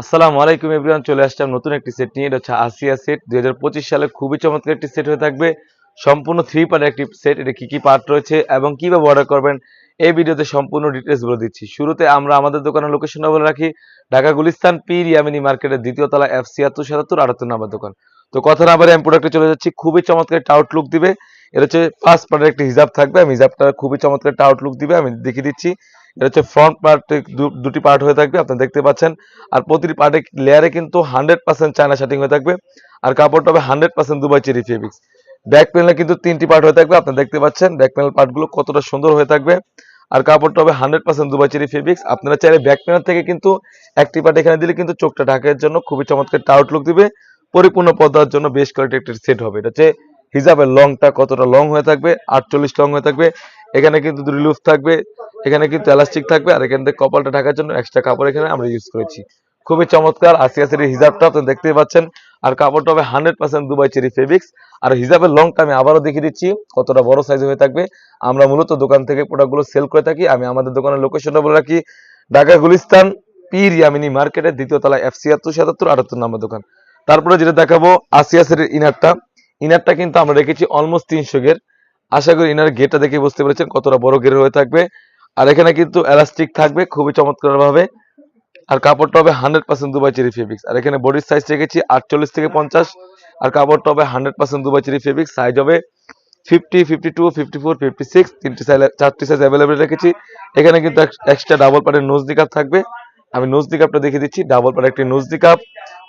আসসালামু আলাইকুম এভরিওয়ান, চলে আসলাম নতুন একটি সেট নিয়ে। এটা হচ্ছে আসিয়া সেট দুই হাজার পঁচিশ সালে খুবই চমৎকার একটি সেট হয়ে থাকবে। সম্পূর্ণ থ্রি পার্টের একটি সেট এটা কি কি পার্ট রয়েছে এবং কীভাবে অর্ডার করবেন, এই ভিডিওতে সম্পূর্ণ ডিটেলস বলে দিচ্ছি। শুরুতে আমরা আমাদের দোকানের লোকেশনটা বলে রাখি। ঢাকা গুলিস্তান পীর ইয়ামিনী মার্কেটের দ্বিতীয় তলা এফ ছিয়াত্তর, সাতাত্তর, আটাত্তর নাম্বার দোকান। তো কথা না বারে আমি প্রোডাক্টে চলে যাচ্ছি। খুবই চমৎকার একটা আউটলুক দিবে। এটা হচ্ছে পাঁচ পার্টের একটি হিজাব থাকবে। আমি হিজাবটা খুবই চমৎকার একটা আউটলুক দিবে। আমি দেখিয়ে দিচ্ছি। এটা হচ্ছে ফ্রন্ট পার্ট দুটি পার্ট হয়ে থাকবে, আপনারা দেখতে পাচ্ছেন। আর প্রতিটি পার্টে লেয়ারে কিন্তু হান্ড্রেড পার্সেন্ট চায়না শার্টিং হয়ে থাকবে। আর কাপড়টা হবে hundred percent Dubai cherry fabrics back প্যানেলে কিন্তু তিনটি পার্ট হয়ে থাকবে, আপনারা দেখতে পাচ্ছেন ব্যাক প্যানেল পার্টগুলো কতটা সুন্দর হয়ে থাকবে। আর কাপড়টা হবে hundred percent Dubai cherry fabrics আপনারা চাইলে ব্যাক প্যানেল থেকে কিন্তু একটি পার্ট এখানে দিলে কিন্তু চোখটা ঢাকার জন্য খুবই চমৎকার টাউট লুক দিবে। পরিপূর্ণ পর্দার জন্য বেশ কয়েকটি একটি সেট হবে। এটা হচ্ছে হিজাবের লংটা কতটা লং হয়ে থাকবে, আটচল্লিশ লং হয়ে থাকবে। এখানে কিন্তু দুটি লুফ থাকবে। এখানে কিন্তু এলাস্টিক থাকবে আর এখান থেকে কপালটা ঢাকার জন্য এক্সট্রা কাপড় এখানে আমরা ইউজ করেছি। খুবই চমৎকার আশি আশির হিজাবটা, আপনি দেখতেই পাচ্ছেন। আর কাপড়টা হবে hundred percent Dubai cherry fabrics আর হিজাবের লংটা আমি আবারও দেখিয়ে দিচ্ছি, কতটা বড় সাইজ হয়ে থাকবে। আমরা মূলত দোকান থেকে প্রোডাক্টগুলো সেল করে থাকি। আমি আমাদের দোকানের লোকেশনটা বলে রাখি, ঢাকা গুলিস্তান, পীর ইয়ামিনী মার্কেটের দ্বিতীয় তলায় এফ ছিয়াত্তর সাতাত্তর, আটাত্তর নাম্বার দোকান। তারপরে যেটা দেখাবো আসিয়াসের ইনারটা ইনারটা কিন্তু আমরা রেখেছি অলমোস্ট তিনশো গের। আশা করি ইনার গেটটা দেখে বুঝতে পেরেছেন কতটা বড় গের হয়ে থাকবে। এখানে কিন্তু এলাস্টিক থাকবে খুবই চমৎকার ভাবে আর কাপড়টা হবে hundred percent Dubai cherry fabrics আর এখানে বডির সাইজ রেখেছি আটচল্লিশ থেকে পঞ্চাশ। আর কাপড়টা হবে hundred percent Dubai cherry fabrics size হবে fifty fifty two fifty four fifty six তিনটি সাইজ চারটি সাইজ অ্যাভেলেবেল রেখেছি। এখানে কিন্তু এক্সট্রা ডাবল পার্টের নোজ দিকাপ থাকবে। আমি নোজ দিকাপটা দেখিয়ে দিচ্ছি। ডাবল পার্টের একটি নোজ দিকাপ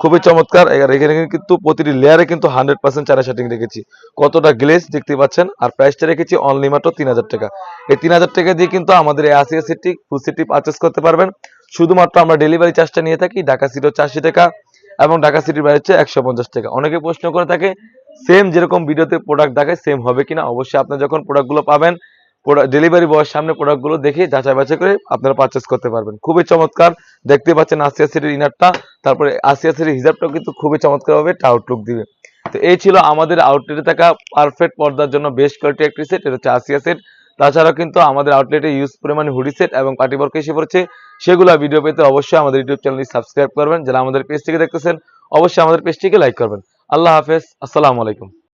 খুবই চমৎকার। এখানে কিন্তু প্রতিটি লেয়ারে কিন্তু হান্ড্রেড পার্সেন্ট চারা শার্টিং রেখেছি। কতটা গ্লেজ দেখতে পাচ্ছেন? আর প্রাইসটা রেখেছি অনলি মাত্র তিন হাজার টাকা। এই তিন হাজার টাকা দিয়ে কিন্তু আমাদের এই আসিয়া ফুল সেটটি পারচেস করতে পারবেন। শুধুমাত্র আমরা ডেলিভারি চার্জটা নিয়ে থাকি ঢাকা সিটি হচ্ছে টাকা এবং ঢাকা সিটির বাইরে হচ্ছে একশো পঞ্চাশ টাকা। অনেকে প্রশ্ন করে থাকে সেম যেরকম ভিডিওতে প্রোডাক্ট দেখায় সেম হবে কিনা? অবশ্যই আপনারা যখন প্রোডাক্টগুলো পাবেন ডেলিভারি বয়ের সামনে প্রোডাক্টগুলো দেখে যাচাই বাছাই করে আপনারা পারচেস করতে পারবেন। খুবই চমৎকার। দেখতে পাচ্ছেন আসিয়া সিটির ইনারটা তারপরে আসিয়া সিটির হিজাবটাও কিন্তু খুবই চমৎকার ভাবে আউটলুক দিবে। তো এই ছিল আমাদের আউটলেটে থাকা পারফেক্ট পর্দার জন্য বেশ কয়েকটি একটি সেট এটা হচ্ছে আসিয়া সেট তাছাড়াও কিন্তু আমাদের আউটলেটে ইউজ পরিমাণ হুডি সেট এবং পার্টি ওয়ার্ক এসে পড়ছে, সেগুলো ভিডিও পেতে অবশ্যই আমাদের ইউটিউব চ্যানেলটি সাবস্ক্রাইব করবেন। যারা আমাদের পেজ থেকে দেখতেছেন, অবশ্যই আমাদের পেজটিকে লাইক করবেন। আল্লাহ হাফেজ। আসসালামু আলাইকুম।